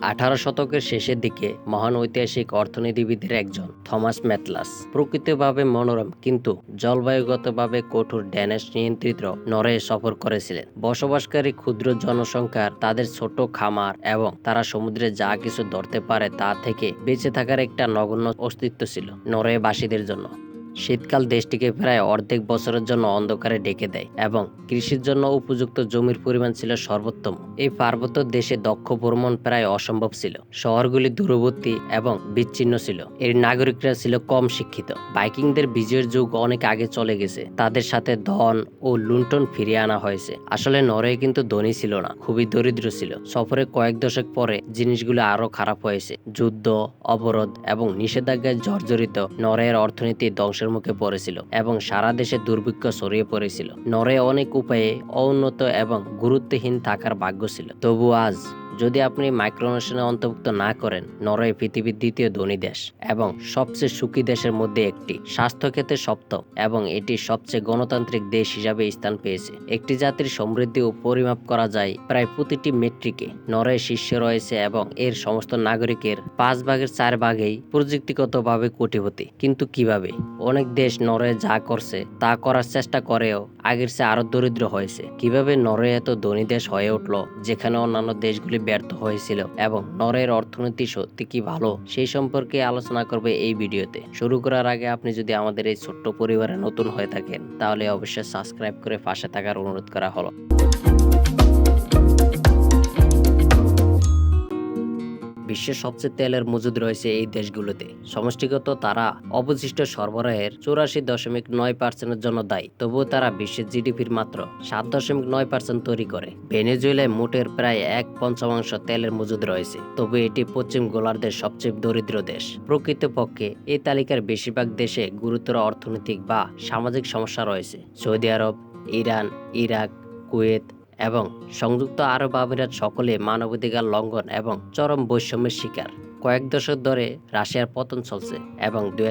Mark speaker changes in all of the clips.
Speaker 1: আঠারো শতকের শেষের দিকে মহান ঐতিহাসিক অর্থনীতিবিদের একজন, থমাস ম্যাথলাস প্রকৃতভাবে মনোরম, কিন্তু জলবায়ুগতভাবে কঠোর ড্যানেশ নিয়ন্ত্রিত নরওয়ে সফর করেছিলেন। বসবাসকারী ক্ষুদ্র জনসংখ্যার, তাদের ছোট খামার এবং তারা সমুদ্রে যা কিছু ধরতে পারে তা থেকে বেঁচে থাকার একটা নগণ্য অস্তিত্ব ছিল নরওয়েবাসীদের জন্য। শীতকাল দেশটিকে প্রায় অর্ধেক বছরের জন্য অন্ধকারে ডেকে দেয় এবং কৃষির জন্য উপযুক্ত জমির পরিমাণ ছিল সর্বোত্তম। এই পার্বত্য দেশে দক্ষ ভ্রমণ প্রায় অসম্ভব ছিল। শহরগুলি দূরবর্তী এবং বিচ্ছিন্ন ছিল। এর নাগরিকরা ছিল কম শিক্ষিত। বাইকিংদের বিজয়ের যুগ অনেক আগে চলে গেছে। তাদের সাথে ধন ও লুণ্ঠন ফিরিয়ে আনা হয়েছে। আসলে নরওয়ে কিন্তু ধনী ছিল না, খুবই দরিদ্র ছিল। সফরে কয়েক দশক পরে জিনিসগুলো আরও খারাপ হয়েছে। যুদ্ধ, অবরোধ এবং নিষেধাজ্ঞায় জর্জরিত নরওয়ের অর্থনীতি ধ্বংসের মুখে পড়েছিল এবং সারা দেশে দুর্ভিক্ষ ছড়িয়ে পড়েছিল। নরে অনেক উপায়ে অউন্নত এবং গুরুত্বহীন থাকার ভাগ্য ছিল। তবু আজ যদি আপনি মাইক্রোনেশনে অন্তর্ভুক্ত না করেন, নরওয়ে পৃথিবীর দ্বিতীয় ধনী দেশ এবং সবচেয়ে সুখী দেশের মধ্যে একটি। স্বাস্থ্যক্ষেত্রে সপ্তম এবং এটি সবচেয়ে গণতান্ত্রিক দেশ হিসাবে স্থান পেয়েছে। একটি জাতির সমৃদ্ধি ও পরিমাপ করা যায় প্রায় প্রতিটি মেট্রিকে। নরওয়ে শীর্ষে রয়েছে এবং এর সমস্ত নাগরিকের পাঁচ ভাগের চার ভাগেই প্রযুক্তিগতভাবে কোটিপতি। কিন্তু কীভাবে? অনেক দেশ নরওয়ে যা করছে, তা করার চেষ্টা করেও আগের চেয়ে আরও দরিদ্র হয়েছে। কীভাবে নরওয়ে এত ধনী দেশ হয়ে উঠল, যেখানে অন্যান্য দেশগুলি ব্যর্থ হয়েছিল এবং নরের অর্থনীতি সত্যি কি ভালো সেই সম্পর্কে আলোচনা করবে এই ভিডিওতে। শুরু করার আগে আপনি যদি আমাদের এই ছোট্ট পরিবারে নতুন হয়ে থাকেন, তাহলে অবশ্যই সাবস্ক্রাইব করে পাশে থাকার অনুরোধ করা হলো। বিশ্বের সবচেয়ে তেলের মজুদ রয়েছে এই দেশগুলোতে। সমষ্টিগত তারা অবশিষ্ট সরবরাহের চৌরাশি দশমিক নয় পার্সেন্টের জন্য দায়ী। তবুও তারা বিশ্বের জিডিপির মাত্র সাত দশমিক নয় পার্সেন্ট তৈরি করে। ভেনেজুয়েলায় মোটের প্রায় এক পঞ্চমাংশ তেলের মজুদ রয়েছে। তবু এটি পশ্চিম গোলার্ধের সবচেয়ে দরিদ্র দেশ। প্রকৃতপক্ষে এই তালিকার বেশিরভাগ দেশে গুরুতর অর্থনৈতিক বা সামাজিক সমস্যা রয়েছে। Saudi Arab, Iran, Iraq, Kuwait এবং সংযুক্ত আরব আমিরাত সকলে মানবাধিকার লঙ্ঘন এবং চরম বৈষম্যের শিকার। কয়েক দশক ধরে রাশিয়ার পতন চলছে এবং দুই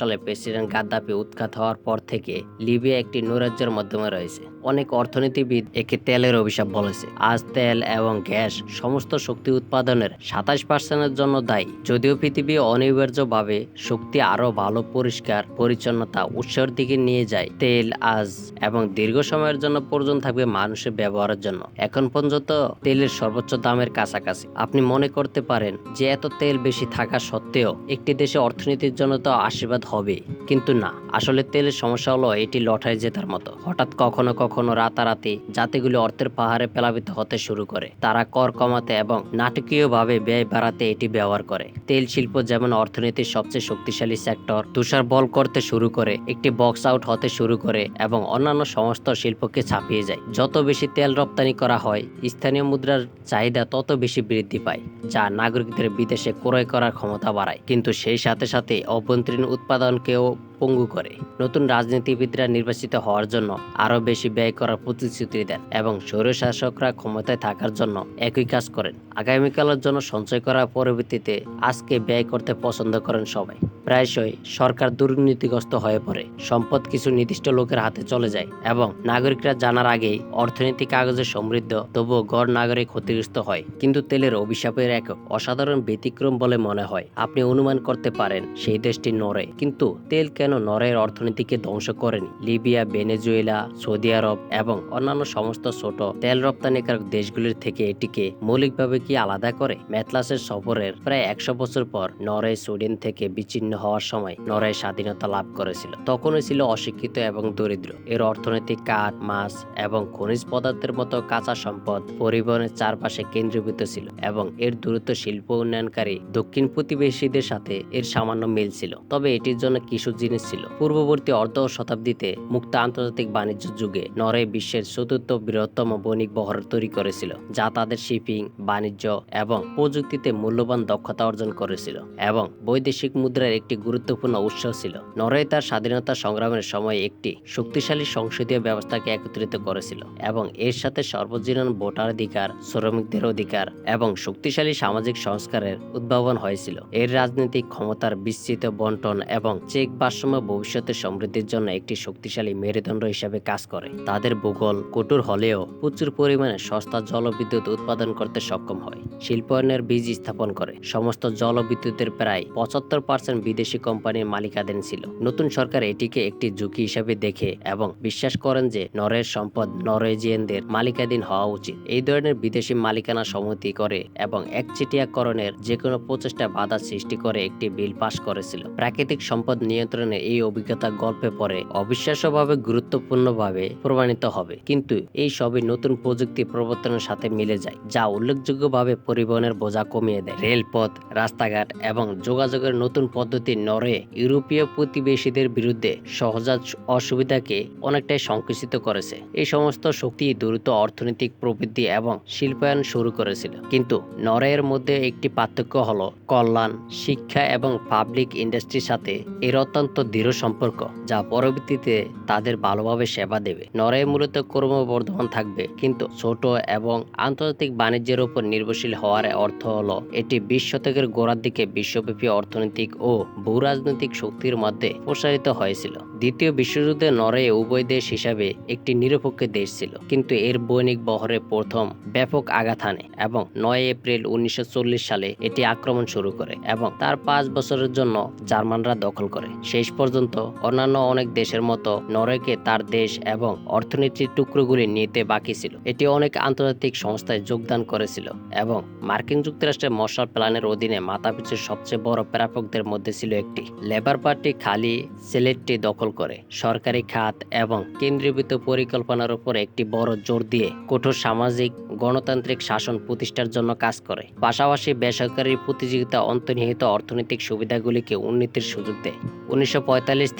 Speaker 1: সালে প্রেসিডেন্ট গাদ্দাফি উৎখাত হওয়ার পর থেকে লিবিয়া একটি নৈরাজ্যের মাধ্যমে রয়েছে। অনেক অর্থনীতিবিদ একে তেলের অভিশাপ বলেছে। আজ তেল এবং গ্যাস সমস্ত শক্তি উৎপাদনের সাতাশ পার্সেন্টের জন্য দায়ী। যদিও পৃথিবী অনিবার্যভাবে শক্তি আরও ভালো, পরিষ্কার, পরিচ্ছন্নতা, উৎসের দিকে নিয়ে যায়, তেল আজ এবং দীর্ঘ সময়ের জন্য প্রয়োজন থাকবে মানুষের ব্যবহারের জন্য। এখন পর্যন্ত তেলের সর্বোচ্চ দামের কাছাকাছি। আপনি মনে করতে পারেন যে এত তেল বেশি থাকা সত্ত্বেও একটি দেশে অর্থনীতির জন্য তো আশীর্বাদ হবে। কিন্তু না, আসলে তেলের সমস্যা হলো এটি লটারি জেতার মতো। হঠাৎ কখনো কখনো রাতারাতি জাতিগুলি অর্থের পাহাড়ে প্লাবিত হতে শুরু করে। তারা কর কমাতে এবং নাটকীয়ভাবে ব্যয় বাড়াতে এটি ব্যবহার করে। তেল শিল্প যেমন অর্থনীতির সবচেয়ে শক্তিশালী সেক্টর, তুষার বল করতে শুরু করে, একটি বক্স আউট হতে শুরু করে এবং অন্যান্য সমস্ত শিল্পকে ছাপিয়ে যায়। যত বেশি তেল রপ্তানি করা হয়, স্থানীয় মুদ্রার চাহিদা তত বেশি বৃদ্ধি পায়, যা নাগরিকদের বিদেশে ক্রয় করার ক্ষমতা বাড়ায়। কিন্তু সেই সাথে সাথে অভ্যন্তরীণ উৎপাদনকেও পঙ্গু করে। নতুন রাজনীতিবিদরা নির্বাচিত হওয়ার জন্য আরও বেশি ব্যয় করার প্রতিশ্রুতি দেন এবং স্বৈরশাসকরা ক্ষমতায় থাকার জন্য একই কাজ করেন। আগামীকালের জন্য সঞ্চয় করার পরবর্তীতে আজকে ব্যয় করতে পছন্দ করেন সবাই। প্রায়শই সরকার দুর্নীতিগ্রস্ত হয়ে পড়ে। সম্পদ কিছু নির্দিষ্ট লোকের হাতে চলে যায় এবং নাগরিকরা জানার আগেই অর্থনীতি কাগজে সমৃদ্ধ, তবুও গড় নাগরিক ক্ষতিগ্রস্ত হয়। কিন্তু তেলের অভিশাপের এক অসাধারণ ব্যতিক্রম বলে মনে হয়। আপনি অনুমান করতে পারেন সেই দেশটি নড়ে, কিন্তু তেল কেন নরের অর্থনীতিকে ধ্বংস করেনি। লিবিয়া, ভেনেজুয়েলা, সৌদি আরব এবং অন্যান্য সমস্ত ছোট তেল রপ্তানিকারক দেশগুলির থেকে এটিকে মৌলিকভাবে কি আলাদা করে? ম্যাথলাসের সফরের প্রায় একশো বছর পর নরে সুইডেন থেকে বিচ্ছিন্ন হওয়ার সময় নরওয়ে স্বাধীনতা লাভ করেছিল। তখনই ছিল অশিক্ষিত এবং দরিদ্র। এর অর্থনীতি কাঠ, মাছ এবং খনিজ পদার্থের মতো কাঁচা সম্পদ পরিবহনের চারপাশে কেন্দ্রীভূত ছিল এবং এর দ্রুত শিল্প উন্নয়নকারী দক্ষিণ প্রতিবেশীদের সাথে এর সামান্য মিল ছিল। তবে এটির জন্য কিছু জিনিস ছিল পূর্ববর্তী অর্ধ শতাব্দীতে মুক্ত আন্তর্জাতিক বাণিজ্য যুগে নরওয়ে বিশ্বের চতুর্থ বৃহত্তম বণিক বহর তৈরি করেছিল, যা তাদের শিপিং, বাণিজ্য এবং প্রযুক্তিতে মূল্যবান দক্ষতা অর্জন করেছিল এবং বৈদেশিক মুদ্রার একটি গুরুত্বপূর্ণ উৎস ছিল। নরওয়ে তার স্বাধীনতা সংগ্রামের সময় একটি শক্তিশালী সংসদীয় ব্যবস্থাকে একত্রিত করেছিল এবং এর সাথে সর্বজনীন ভোটাধিকার, শ্রমিকদের অধিকার এবং শক্তিশালী সামাজিক সংস্কারের উদ্ভাবন হয়েছিল। এর রাজনৈতিক ক্ষমতার বিস্তৃত বন্টন এবং চেক ভারসাম্য ভবিষ্যতের সমৃদ্ধির জন্য একটি শক্তিশালী মেরুদণ্ড হিসেবে কাজ করে। তাদের ভূগোল কঠোর হলেও প্রচুর পরিমাণে সস্তা জলবিদ্যুৎ উৎপাদন করতে সক্ষম হয়। শিল্পায়নের বীজ স্থাপন করে। সমস্ত জলবিদ্যুতের প্রায় পঁচাত্তর পার্সেন্ট বিদেশি কোম্পানির মালিকাধীন ছিল। নতুন সরকার এটিকে একটি ঝুঁকি হিসাবে দেখে এবং বিশ্বাস করেন যে নরের সম্পদ নরওয়েজিয়ানদের মালিকাধীন হওয়া উচিত। এই ধরনের বিদেশি মালিকানা সমিতি করে এবং একচেটিয়াকরণের যে কোনো প্রচেষ্টা বাধা সৃষ্টি করে একটি বিল পাশ করেছিল। প্রাকৃতিক সম্পদ নিয়ন্ত্রণে এই অভিজ্ঞতা গল্পে পরে অবিশ্বাস্যভাবে, গুরুত্বপূর্ণভাবে প্রমাণিত হবে। কিন্তু এই সবই নতুন প্রযুক্তি প্রবর্তনের সাথে মিলে যায়, যা উল্লেখযোগ্যভাবে পরিবহনের বোঝা কমিয়ে দেয়। রেলপথ, রাস্তাঘাট এবং যোগাযোগের নতুন পদ্ধতি নরে ইউরোপীয় প্রতিবেশীদের বিরুদ্ধে সহজাত অসুবিধাকে অনেকটাই সংকুচিত করেছে। এই সমস্ত শক্তি দ্রুত অর্থনৈতিক প্রবৃদ্ধি এবং শিল্পায়ন শুরু করেছিল। কিন্তু নরওয়ের মধ্যে একটি পার্থক্য হলো, কল্যাণ, শিক্ষা এবং পাবলিক ইন্ডাস্ট্রির সাথে এর অত্যন্ত দৃঢ় সম্পর্ক, যা পরবর্তীতে তাদের ভালোভাবে সেবা দেবে। নরে মূলত ক্রমবর্ধমান থাকবে, কিন্তু ছোট এবং আন্তর্জাতিক বাণিজ্যের উপর নির্ভরশীল হওয়ার অর্থ হল, এটি বিশ শতকের গোড়ার দিকে বিশ্বব্যাপী অর্থনৈতিক ও ভূরাজনৈতিক শক্তির মধ্যে প্রসারিত হয়েছিল। দ্বিতীয় বিশ্বযুদ্ধে নরওয়ে উভয় দেশ হিসাবে একটি নিরপেক্ষ দেশ ছিল, কিন্তু এর বৈনিক বহরে প্রথম ব্যাপক আঘাত হানে এবং নয় এপ্রিল উনিশশো চল্লিশ সালে এটি আক্রমণ শুরু করে এবং তার পাঁচ বছরের জন্য জার্মানরা দখল করে। শেষ পর্যন্ত অন্যান্য অনেক দেশের মতো নরওয়েকে তার দেশ এবং অর্থনীতির টুকরোগুলি নিতে বাকি ছিল। এটি অনেক আন্তর্জাতিক সংস্থায় যোগদান করেছিল এবং মার্কিন যুক্তরাষ্ট্রের মশাল প্ল্যানের অধীনে মাথাপিছু সবচেয়ে বড় প্রাপকদের মধ্যে ছিল একটি। লেবার পার্টি খালি সিলেটটি দখল করে। সরকারি খাত এবং কেন্দ্রীভূত পরিকল্পনার উপর একটি বড় জোর দিয়ে কঠোর সামাজিক, গণতান্ত্রিক শাসন প্রতিষ্ঠার জন্য কাজ করে। পাশাপাশি বেসরকারি প্রতিযোগিতা অন্তর্নিহিত অর্থনৈতিক সুবিধাগুলিকে উন্নতির সুযোগ দেয়। উনিশশো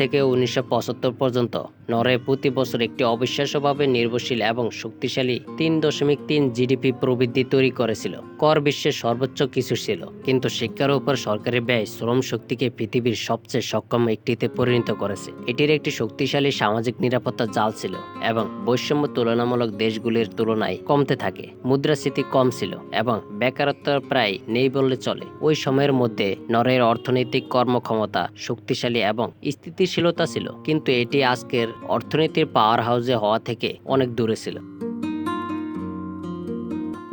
Speaker 1: থেকে উনিশশো পর্যন্ত নরওয়ে প্রতি বছর একটি অবিশ্বাস্যভাবে নির্ভরশীল এবং শক্তিশালী তিন দশমিক তিন জিডিপি প্রবৃদ্ধি তৈরি করেছিল। কর বিশ্বের সর্বোচ্চ কিছু ছিল, কিন্তু শিক্ষার উপর সরকারি ব্যয় শ্রম শক্তিকে পৃথিবীর সবচেয়ে সক্ষম একটিতে পরিণত করেছে। এটির একটি শক্তিশালী সামাজিক নিরাপত্তা জাল ছিল এবং বৈষম্য তুলনামূলক দেশগুলির তুলনায় কমতে থাকে। মুদ্রাস্ফীতি কম ছিল এবং বেকারত্ব প্রায় নেই বললে চলে। ওই সময়ের মধ্যে নরের অর্থনৈতিক কর্মক্ষমতা শক্তিশালী এবং স্থিতিশীলতা ছিল, কিন্তু এটি আজকের অর্থনীতির পাওয়ার হাউসে হওয়া থেকে অনেক দূরে ছিল।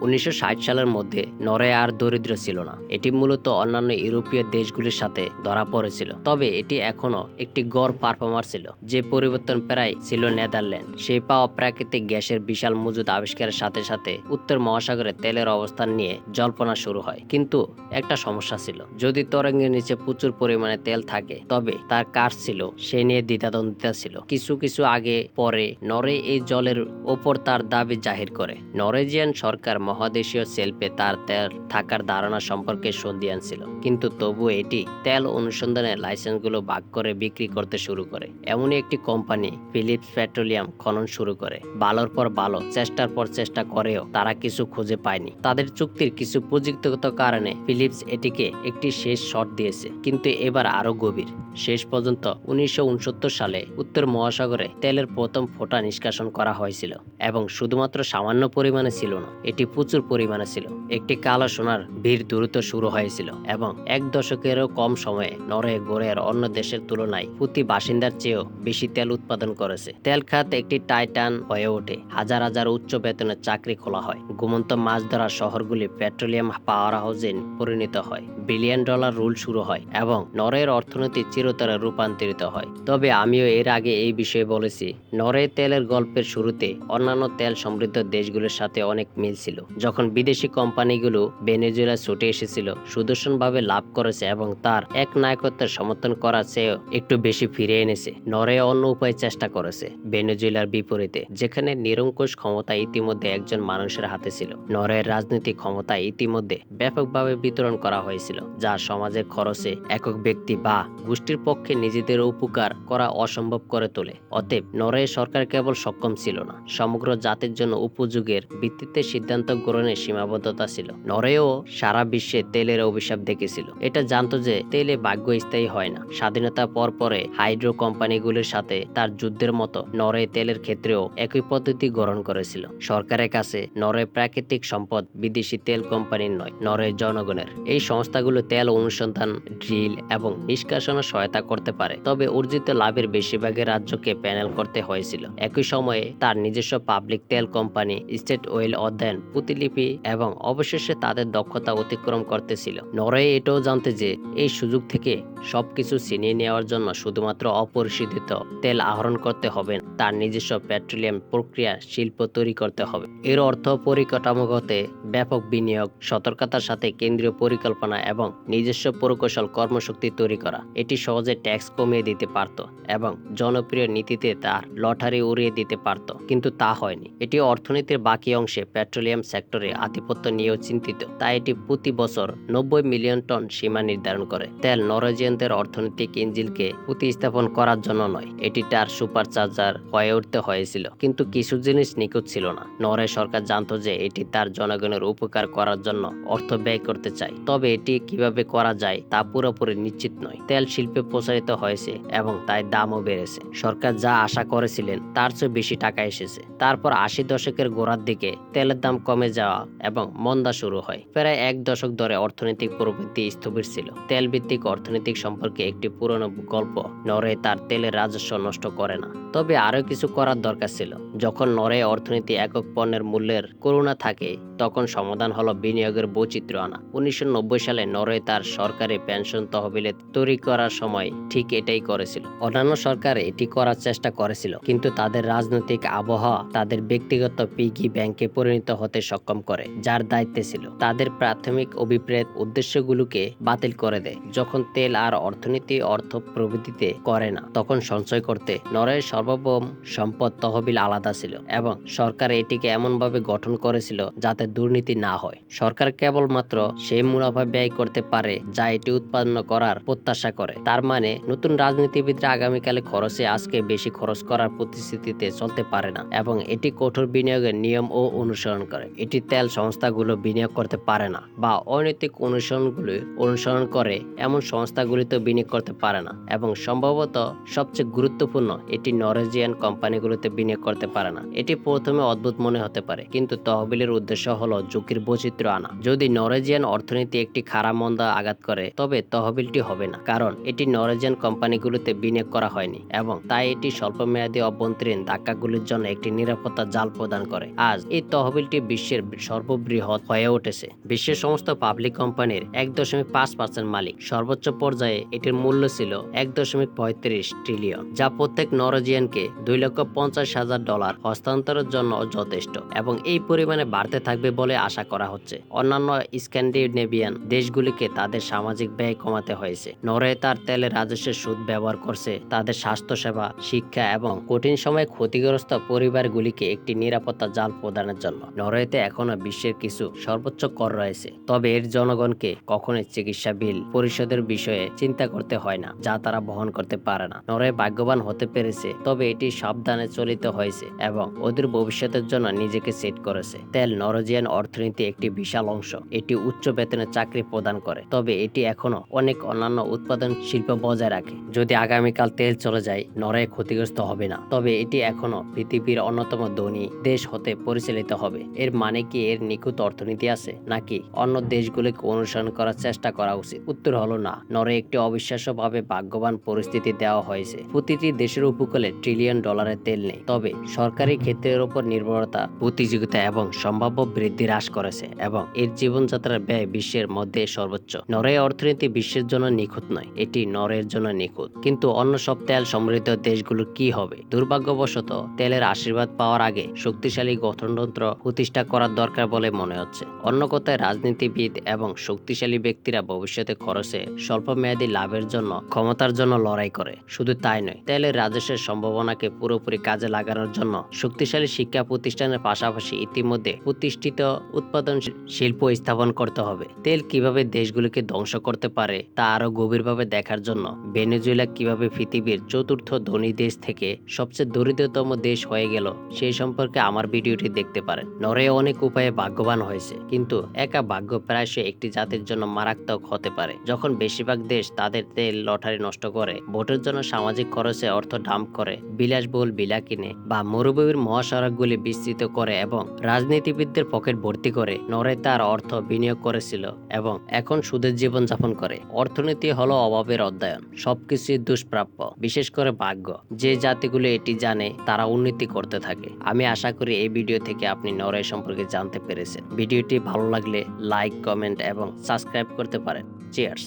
Speaker 1: উনিশশো ষাট সালের মধ্যে নরওয়ে আর দরিদ্র ছিল না। এটি মূলত অন্যান্য ইউরোপীয় দেশগুলির সাথে ধরা পড়েছিল। তবে এটি এখনও একটি গড় পারফর্মার ছিল, যে পরিবর্তন প্রায় ছিল নেদারল্যান্ড। সেই পাওয়া প্রাকৃতিক গ্যাসের বিশাল মজুদ আবিষ্কারের সাথে সাথে উত্তর মহাসাগরে তেলের অবস্থান নিয়ে জল্পনা শুরু হয়। কিন্তু একটা সমস্যা ছিল, যদি তরঙ্গের নিচে প্রচুর পরিমাণে তেল থাকে, তবে তার কাজ ছিল, সে নিয়ে দ্বিধাদ্বন্দ্বিতা ছিল। কিছু কিছু আগে পরে নরে এই জলের ওপর তার দাবি জাহির করে। নরওয়েজিয়ান সরকার মহাদেশীয় সেলফে তার তেল থাকার ধারণা সম্পর্কে সন্ধিয়ান ছিল কিন্তু তবু এটি তেল অনুসন্ধানের লাইসেন্সগুলো ভাগ করে বিক্রি করতে শুরু করে। এমনই একটি কোম্পানি, ফিলিপস পেট্রোলিয়াম খনন শুরু করে। ভালোর পর ভালো, চেষ্টার পর চেষ্টা করেও তারা কিছু খুঁজে পায়নি। তাদের চুক্তির কিছু প্রযুক্তিগত কারণে ফিলিপস এটিকে একটি শেষ শট দিয়েছে। কিন্তু এবার আরও গভীর। শেষ পর্যন্ত উনিশশো উনসত্তর সালে উত্তর মহাসাগরে তেলের প্রথম ফোঁটা নিষ্কাশন করা হয়েছিল এবং শুধুমাত্র সামান্য পরিমাণে ছিল না, এটি প্রচুর পরিমাণে ছিল। একটি কালো সোনার ভিড় দ্রুত শুরু হয়েছিল এবং এক দশকেরও কম সময়ে নরওয়ে গড়ের অন্য দেশের তুলনায় প্রতি বাসিন্দার চেয়েও বেশি তেল উৎপাদন করেছে। তেল খাত একটি টাইটান হয়ে ওঠে। হাজার হাজার উচ্চ বেতনের চাকরি খোলা হয়। ঘুমন্ত মাছ ধরার শহরগুলি পেট্রোলিয়াম পাওয়ার হাউসে পরিণত হয়। বিলিয়ন ডলার রুল শুরু হয় এবং নরওয়ের অর্থনীতি চিরতরে রূপান্তরিত হয়। তবে আমিও এর আগে এই বিষয়ে বলেছি, নরওয়ে তেলের গল্পের শুরুতে অন্যান্য তেল সমৃদ্ধ দেশগুলোর সাথে অনেক মিল ছিল। যখন বিদেশি কোম্পানিগুলো ভেনেজুয়েলা ছুটে এসেছিল, সুদর্শনভাবে লাভ করেছে এবং তার এক নায়কত্বের সমর্থন করার চেয়েও একটু বেশি ফিরে এনেছে নরওয়ে অন্য উপায় চেষ্টা করেছে। ভেনেজুয়েলার বিপরীতে, যেখানে নিরঙ্কুশ ক্ষমতা ইতিমধ্যে একজন মানুষের হাতে ছিল নরওয়ের রাজনৈতিক ক্ষমতা ইতিমধ্যে ব্যাপকভাবে বিতরণ করা হয়েছিল যা সমাজের খরচে একক ব্যক্তি বা গোষ্ঠীর পক্ষে নিজেদের উপকার করা অসম্ভব করে তোলে। অতএব নরে সরকার কেবল সক্ষম ছিল না, সমগ্র জাতির জন্য উপযোগের ভিত্তিতে সিদ্ধান্ত গ্রহণের সীমাবদ্ধতা ছিল। নরওয়েও সারা বিশ্বে তেলের অভিশাপ দেখেছিল। এটা জানতো যে তেলে ভাগ্য স্থায়ী হয় না। স্বাধীনতার পর পরে হাইড্রো কোম্পানিগুলির সাথে তার যুদ্ধের মতো নরওয়ে তেলের ক্ষেত্রেও একই পদ্ধতি গ্রহণ করেছিল। সরকারের কাছে নরওয়ে প্রাকৃতিক সম্পদ বিদেশি তেল কোম্পানির নয় নরওয়ে জনগণের। এই সংস্থাগুলো তেল অনুসন্ধান, ড্রিল এবং নিষ্কাশনে সহায়তা করতে পারে। তবে অর্জিত লাভের বেশিরভাগের রাজ্যকে প্যানেল করতে হয়েছিল। একই সময়ে তার নিজস্ব পাবলিক তেল কোম্পানি স্টেট অয়েল অধ্যয়ন প্রতিলিপি এবং অবশেষে তাদের দক্ষতা অতিক্রম করতেছিল। নরওয়ে এটাও জানতে যে, এই সুযোগ থেকে সবকিছু ছিনিয়ে নেওয়ার জন্য শুধুমাত্র অপরিশোধিত তেল আহরণ করতে হবে, তার নিজস্ব পেট্রোলিয়াম প্রক্রিয়া শিল্প তৈরি করতে হবে। এর অর্থ পরিকাঠামোগতে ব্যাপক বিনিয়োগ, সতর্কতার সাথে কেন্দ্রীয় পরিকল্পনা এবং নিজস্ব প্রকৌশল কর্মশক্তি তৈরি করা, এটি সহজে ট্যাক্স কমিয়ে দিতে পারত এবং জনপ্রিয় নীতিতে তার লটারি উড়িয়ে দিতে পারত। কিন্তু তা হয়নি। এটি অর্থনীতির বাকি অংশে পেট্রোলিয়াম সেক্টরে আধিপত্য নিয়েও চিন্তিত। তাই এটি প্রতি বছর নব্বই মিলিয়ন টন সীমা নির্ধারণ করে। তেল নরওয়েজিয়ানদের অর্থনৈতিক ইঞ্জিনকে প্রতিস্থাপন করার জন্য নয়, এটি তার সুপার চার্জার হয়ে উঠতে হয়েছিল। কিন্তু কিছু জিনিস নিখুঁত ছিল না। নরওয়ে সরকার জানতো যে এটি তার জনগণের উপকার করার জন্য অর্থ ব্যয় করতে চায়। তবে এটি কীভাবে করা যায় তা পুরোপুরি নিশ্চিত নয়। তেল শিল্পে প্রসারিত হয়েছে এবং তাই দামও বেড়েছে। সরকার যা আশা করেছিলেন তার চেয়ে বেশি টাকা এসেছে। তারপর আশি দশকের গোড়ার দিকে তেলের দাম কমে যাওয়া এবং মন্দা শুরু হয়। প্রায় এক দশক ধরে অর্থনৈতিক প্রবৃদ্ধি স্থবির ছিল। তেল ভিত্তিক অর্থনৈতিক সম্পর্কে একটি পুরনো গল্প নরওয়ে তার তেলের রাজস্ব নষ্ট করে না। তবে আরও কিছু করার দরকার ছিল। যখন নরওয়ে অর্থনীতি একক পণ্যের মূল্যের করুণা থাকে, তখন সমাধান হলো বিনিয়োগের বৈচিত্র্য আনা। উনিশশো নব্বই সালে নরওয়ে তার সরকারি পেনশন তহবিলে তৈরি করার সময় ঠিক এটাই করেছিল। অন্যান্য সরকার এটি করার চেষ্টা করেছিল, কিন্তু তাদের রাজনৈতিক আবহাওয়া তাদের ব্যক্তিগত পিগি ব্যাংকে পরিণত হতে সক্ষম করে, যার দায়িত্বে ছিল। তাদের প্রাথমিক অভিপ্রেত উদ্দেশ্যগুলোকে বাতিল করে দেয়। যখন তেল আর অর্থনীতি, অর্থ প্রবৃদ্ধিতে করে না, তখন সঞ্চয় করতে নরওয়ের সর্বভৌম সম্পদ তহবিল আলাদা ছিল এবং সরকার এটিকে এমনভাবে গঠন করেছিল যাতে দুর্নীতি না হয়। সরকার কেবলমাত্র সেই মুনাফা ব্যয় করতে পারে যা এটি উৎপাদন করার প্রত্যাশা করে। তার মানে নতুন রাজনীতিবিদরা আগামীকালে খরচে আজকে বেশি খরচ করার প্রতিশ্রুতিতে চলতে পারে না এবং এটি কঠোর বিনিয়োগের নিয়ম ও অনুসরণ করে। এটি তেল সংস্থাগুলো বিনিয়োগ করতে পারে না বা অনৈতিক অনুসরণগুলো অনুসরণ করে এমন সংস্থাগুলিতে বিনিয়োগ করতে পারে না এবং সম্ভবত সবচেয়ে গুরুত্বপূর্ণ এটি নরওয়েজিয়ান কোম্পানিগুলোতে বিনিয়োগ করতে পারে না। এটি প্রথমে অদ্ভুত মনে হতে পারে, কিন্তু তহবিলের উদ্দেশ্য হলো ঝুঁকির বৈচিত্র্য আনা। যদি নরওয়েজিয়ান অর্থনীতি একটি খারাপ মন্দা আঘাত করে, তবে তহবিলটি হবে না, কারণ এটি নরওয়েজিয়ান কোম্পানিগুলোতে বিনিয়োগ করা হয়নি এবং তাই এটি স্বল্পমেয়াদী অভ্যন্তরীণ ধাক্কাগুলির জন্য একটি নিরাপত্তা জাল প্রদান করে। আজ এই তহবিলটি বিশ্বের সর্ববৃহৎ হয়ে উঠেছে। বিশ্বের সমস্ত পাবলিক কোম্পানির এক দশমিক পাঁচ পার্সেন্ট মালিক। সর্বোচ্চ পর্যায়ে এটির মূল্য ছিল এক দশমিক পঁয়ত্রিশ ট্রিলিয়ন, যা প্রত্যেক নরওয়েজিয়ানকে দুই লক্ষ পঞ্চাশ হাজার ডলার হস্তান্তরের জন্য যথেষ্ট এবং এই পরিমাণে বাড়তে থাকবে বলে আশা করা হচ্ছে। অন্যান্য স্ক্যান্ডিনেভিয়ান দেশগুলিকে তাদের সামাজিক ব্যয় কমাতে হয়েছে। নরওয়ে তার তেলের রাজস্বের সুদ ব্যবহার করছে, তাদের স্বাস্থ্যসেবা, শিক্ষা এবং কঠিন সময়ে ক্ষতিগ্রস্ত পরিবারগুলিকে একটি নিরাপত্তা জাল প্রদানের জন্য। নরওয়েতে এখনও বিশ্বের কিছু সর্বোচ্চ কর রয়েছে। তবে এর জনগণকে কখনোই চিকিৎসা বিল পরিশোধের বিষয়ে চিন্তা করতে হয় না, যা তারা বহন করতে পারে না। নরওয়ে ভাগ্যবান হতে পেরেছে, তবে এটি সাবধানে চলিত হয়েছে এবং ওদের ভবিষ্যতের জন্য নিজেকে সেট করেছে। তেল নরওয়েজিয়ান অর্থনীতি একটি বিশাল অংশ, এটি উচ্চ বেতনের চাকরি প্রদান করে, তবে এটি এখনও অনেক অন্যান্য উৎপাদন শিল্প বজায় রাখে। যদি আগামীকাল তেল চলে যায়, নরওয়ে ক্ষতিগ্রস্ত হবে না, তবে এটি এখনও পৃথিবীর অন্যতম ধনী দেশ হতে পরিচালিত হবে। এর মানে কি এর নিখুঁত অর্থনীতি আছে? নাকি অন্য দেশগুলিকে অনুসরণ করার চেষ্টা করা উচিত? উত্তর হলো না। নরওয়ে একটি অবিশ্বাস্যভাবে ভাগ্যবান পরিস্থিতি দেওয়া হয়েছে। প্রতিটি দেশের উপকূলে ট্রিলিয়ন ডলারের তেল নেই। তবে সরকারি ক্ষেত্রের উপর নির্ভরতা প্রতিযোগিতা এবং সম্ভাব্য বৃদ্ধি হ্রাস করেছে এবং এর জীবনযাত্রার ব্যয় বিশ্বের মধ্যে সর্বোচ্চ। নরওয়ে অর্থনীতি বিশ্বের জন্য নিখুঁত নয়, এটি নরের জন্য নিখুঁত। কিন্তু অন্য সব তেল সমৃদ্ধ দেশগুলো কি হবে? দুর্ভাগ্যবশত, তেলের আশীর্বাদ পাওয়ার আগে শক্তিশালী গঠনতন্ত্র প্রতিষ্ঠা করার দরকার বলে মনে হচ্ছে। অন্য কথায়, রাজনীতিবিদ এবং শক্তিশালী ব্যক্তিরা ভবিষ্যতে খরচে স্বল্প মেয়াদী লাভের জন্য ক্ষমতার জন্য লড়াই করে। শুধু তাই নয় তেলের রাজস্বের সম্ভাবনাকে পুরোপুরি কাজে লাগানোর জন্য শক্তিশালী শিক্ষা প্রতিষ্ঠানের পাশাপাশি ইতিমধ্যে প্রতিষ্ঠিত উৎপাদন শিল্প স্থাপন করতে হবে। তেল কীভাবে দেশগুলিকে ধ্বংস করতে পারে, তা আরও গভীরভাবে দেখার জন্য ভেনেজুয়েলা কীভাবে পৃথিবীর চতুর্থ ধনী দেশ থেকে সবচেয়ে দরিদ্রতম দেশ হয়ে গেল সেই সম্পর্কে আমার ভিডিওটি দেখতে পারেন। নরওয়ে অনেক উপায়ে ভাগ্যবান হয়েছে। কিন্তু একা ভাগ্য প্রায়শই একটি জাতির জন্য মারাত্মক হতে পারে। যখন বেশিরভাগ দেশ তাদের তেল লটারি নষ্ট করে, ভোটের জন্য সামাজিক খরচে অর্থ ডাম্প করে, বিলাসবহুল বিলা কিনে বা মরুভূমির মহাসড়কগুলি বিস্তৃত করে এবং রাজনীতিবিদদের পকেট ভর্তি করে নরে তার অর্থ বিনিয়োগ করেছিল এবং এখন সুদের জীবন যাপন করে। অর্থনীতি হলো অভাবের অধ্যয়ন, সবকিছুই দুষ্প্রাপ্য। বিশেষ করে ভাগ্য, যে জাতিগুলো এটি জানে তারা উন্নতি করতে থাকে। আমি আশা করি এই ভিডিও থেকে আপনি নরওয়ে সম্পর্কে জানতে পেরেছেন। ভিডিওটি ভালো লাগলে লাইক কমেন্ট এবং সাবস্ক্রাইব করতে পারেন। চিয়ার্স